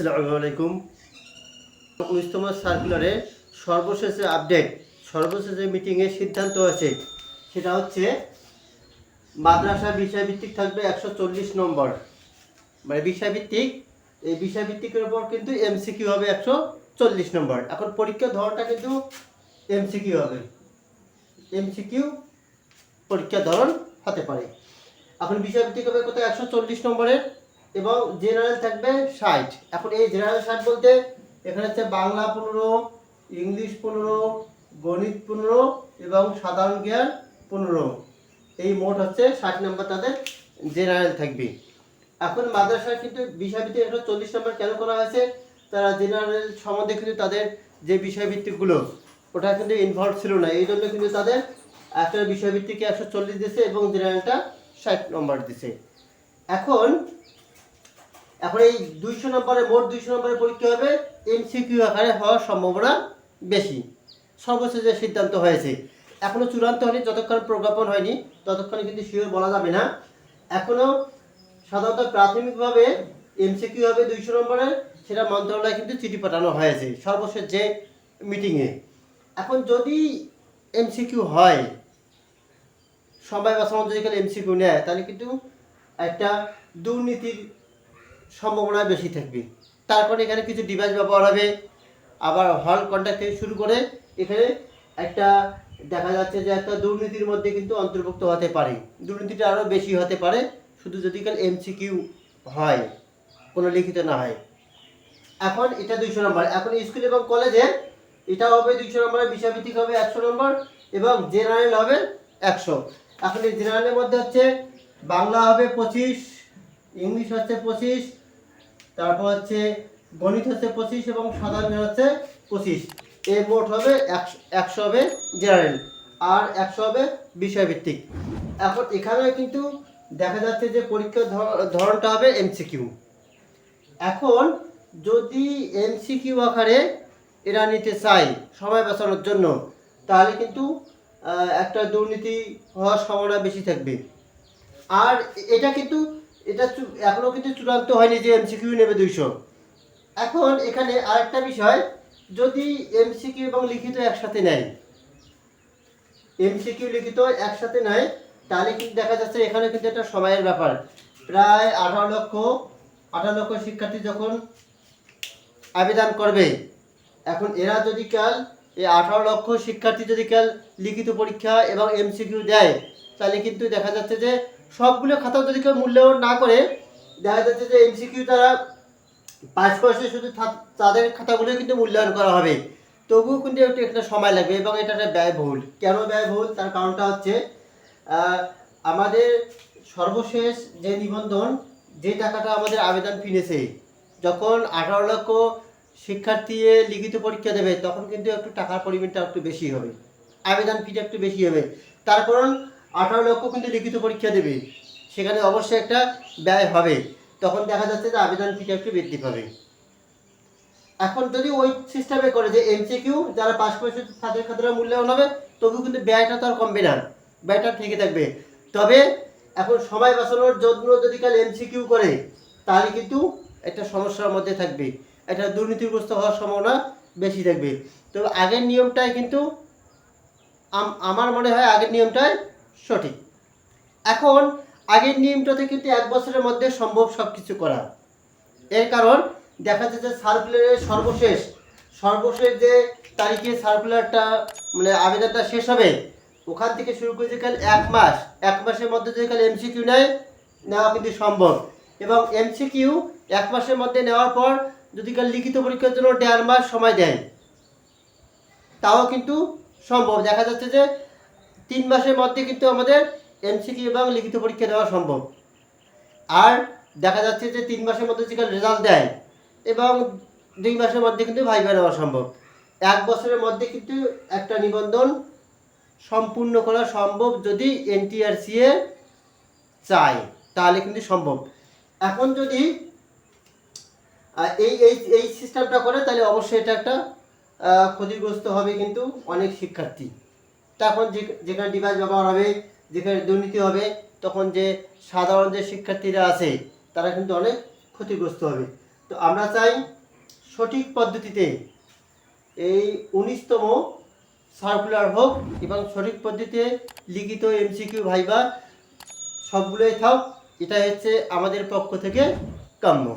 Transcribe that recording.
আসসালামু আলাইকুম। উনিশতম সার্কুলারে সর্বশেষ আপডেট সর্বশেষে যে মিটিংয়ের সিদ্ধান্ত আছে সেটা হচ্ছে মাদ্রাসা বিষয়ভিত্তিক থাকবে একশো চল্লিশ নম্বর। মানে বিষয়ভিত্তিক, এই বিষয়ভিত্তিকের উপর কিন্তু এমসিকিউ হবে একশো চল্লিশ নম্বর। এখন পরীক্ষার ধরনটা কিন্তু এমসিকিউ হবে। এমসিকিউ পরীক্ষার ধরন হতে পারে। এখন বিষয়ভিত্তিক হবে কোথায়? একশো চল্লিশ নম্বরের এবং জেনারেল থাকবে ষাট। এখন এই জেনারেল ষাট বলতে এখানে হচ্ছে বাংলা পনেরো, ইংলিশ পনেরো, গণিত পনেরো এবং সাধারণ জ্ঞান পনেরো। এই মোট হচ্ছে ষাট নম্বর তাদের জেনারেল থাকবে। এখন মাদ্রাসায় কিন্তু বিষয়ভিত্তিক একশো চল্লিশ নম্বর কেন করা হয়েছে? তারা জেনারেল সম্বন্ধে কিন্তু তাদের যে বিষয়ভিত্তিকগুলো ওটা কিন্তু ইনভলভ ছিল না। এই জন্য কিন্তু তাদের একটা বিষয়ভিত্তিকে একশো চল্লিশ দিছে এবং জেনারেলটা ষাট নম্বর দিছে এখন এখন এই দুইশো নম্বরে, মোট দুইশো নম্বরের পরীক্ষা হবে এমসিকিউ আকারে হওয়ার সম্ভাবনা বেশি। সর্বশেষ যে সিদ্ধান্ত হয়েছে। এখনও চূড়ান্ত হয়নি, যতক্ষণ প্রজ্ঞাপন হয়নি, ততক্ষণে কিন্তু শিওর বলা যাবে না। এখনও সাধারণত প্রাথমিকভাবে এমসিকিউ হবে দুইশো নম্বরের সেটা মন্ত্রণালয়ে কিন্তু চিঠি পাঠানো হয়েছে সর্বশেষ যে মিটিংয়ে। এখন যদি এমসিকিউ হয় সবাই বা সমাজ যদি এমসিকিউ নেয়, তাহলে কিন্তু একটা দুর্নীতির সম্ভাবনা বেশি থাকবে। তারপরে এখানে কিছু ডিভাইস ব্যবহার হবে। আবার হল কন্ট্যাক্ট থেকে শুরু করে এখানে একটা দেখা যাচ্ছে যে একটা দুর্নীতির মধ্যে কিন্তু অন্তর্ভুক্ত হতে পারে। দুর্নীতিটা আরও বেশি হতে পারে, শুধু যদি কাল এমসিকিউ হয়, কোনো লিখিত না হয়। এখন এটা দুইশো নম্বর। এখন স্কুল এবং কলেজে এটা হবে দুইশো নম্বরের বিষয়ভিত্তিক হবে একশো নম্বর এবং জেনারেল হবে একশো। এখন এই জেনারেলের মধ্যে হচ্ছে বাংলা হবে পঁচিশ, ইংলিশ হচ্ছে পঁচিশ তারপর হচ্ছে গণিত হচ্ছে পঁচিশ এবং সাধারণ হচ্ছে পঁচিশ। এর মোট হবে একশো একশো হবে জেনারেল আর একশো হবে বিষয়ভিত্তিক। এখন এখানে কিন্তু দেখা যাচ্ছে যে পরীক্ষার ধরনটা হবে এমসিকিউ এখন যদি এমসিকিউ আকারে এরা নিতে চায় সময় বাঁচানোর জন্য, তাহলে কিন্তু একটা দুর্নীতি হওয়ার সম্ভাবনা বেশি থাকবে। আর এটা কিন্তু এটা চু- এখনও কিন্তু চূড়ান্ত হয়নি যে এমসিকিউ নেবে দুইশো। এখন এখানে আরেকটা বিষয়, যদি এমসিকিউ এবং লিখিত একসাথে নেয় এমসিকিউ লিখিত একসাথে নেয়, তাহলে কিন্তু দেখা যাচ্ছে এখানে কিন্তু একটা সময়ের ব্যাপার। প্রায় আঠারো লক্ষ আঠারো লক্ষ শিক্ষার্থী যখন আবেদন করবে, এখন এরা যদি কাল এই আঠারো লক্ষ শিক্ষার্থী যদি কাল লিখিত পরীক্ষা এবং এমসিকিউ দেয়, তাহলে কিন্তু দেখা যাচ্ছে যে সবগুলো খাতা যদি কেউ মূল্যায়ন না করে, দেখা যাচ্ছে যে এমসিকিউ তারা পাঁচ করছে শুধু তাদের খাতাগুলো কিন্তু মূল্যায়ন করা হবে। তবুও কিন্তু একটু একটা সময় লাগবে এবং এটা একটা ব্যয়বহুল। কেন ব্যয়বহুল? তার কারণটা হচ্ছে আমাদের সর্বশেষ যে নিবন্ধন, যে টাকাটা আমাদের আবেদন ফিনেছে যখন আঠারো লক্ষ শিক্ষার্থী লিখিত পরীক্ষা দেবে, তখন কিন্তু একটু টাকার পরিমাণটা একটু বেশি হবে। আবেদন ফিটা একটু বেশি হবে। তার কারণ আঠারো লক্ষ কিন্তু লিখিত পরীক্ষা দেবে। সেখানে অবশ্যই একটা ব্যয় হবে। তখন দেখা যাচ্ছে যে আবেদন ফিটা একটু বৃদ্ধি পাবে। এখন যদি ওই সিস্টেমে করে যে এমসিকিউ যারা পাস করেছে তাদের খাতাটা মূল্যায়ন হবে, তবু কিন্তু ব্যয়টা তো আর কমবে না। ব্যয়টা থেকে থাকবে। তবে এখন সময় বাঁচানোর জন্য যদি কাল এমসিকিউ করে, তাহলে কিন্তু একটা সমস্যার মধ্যে থাকবে। একটা দুর্নীতিগ্রস্ত হওয়ার সম্ভাবনা বেশি থাকবে। তবে আগের নিয়মটাই কিন্তু আমার মনে হয় আগের নিয়মটাই সঠিক। এখন, আগের নিয়মটাতে কিন্তু এক বছরের মধ্যে সম্ভব সব কিছু করা। এর কারণ, দেখা যাচ্ছে যে সার্কুলারের সর্বশেষ সর্বশেষ যে তারিখে সার্কুলারটা মানে আবেদনটা শেষ হবে, ওখান থেকে শুরু করে যে কাল এক মাস, এক মাসের মধ্যে যদি কাল এমসিকিউ নেয়, নেওয়া কিন্তু সম্ভব। এবং এমসিকিউ এক মাসের মধ্যে নেওয়ার পর যদি কাল লিখিত পরীক্ষার জন্য দেড় মাস সময় দেয়, তাও কিন্তু সম্ভব। দেখা যাচ্ছে যে তিন মাসের মধ্যে কিন্তু আমাদের এমসিকিউ এবং লিখিত পরীক্ষা দেওয়া সম্ভব। আর দেখা যাচ্ছে যে তিন মাসের মধ্যে যদি রেজাল্ট দেয় এবং দুই মাসের মধ্যে কিন্তু ভাইবা নেওয়া সম্ভব। এক বছরের মধ্যে কিন্তু একটা নিবন্ধন সম্পূর্ণ করা সম্ভব যদি এনটিআরসি এ চায়, তাহলে কিন্তু সম্ভব। এখন যদি এই এই এই সিস্টেমটা করে, তাহলে অবশ্যই এটা একটা ক্ষতিগ্রস্ত হবে কিন্তু অনেক শিক্ষার্থী। তখন যে- যেখানে ডিভাইস ব্যবহার হবে, যেখানে দুর্নীতি হবে, তখন যে সাধারণ যে শিক্ষার্থীরা আছে, তারা কিন্তু অনেক ক্ষতিগ্রস্ত হবে। তো আমরা চাই সঠিক পদ্ধতিতে এই উনিশতম সার্কুলার হোক এবং সঠিক পদ্ধতিতে লিখিত এমসিকিউ ভাইবা সবগুলোই থাক এটা হচ্ছে আমাদের পক্ষ থেকে কাম্য।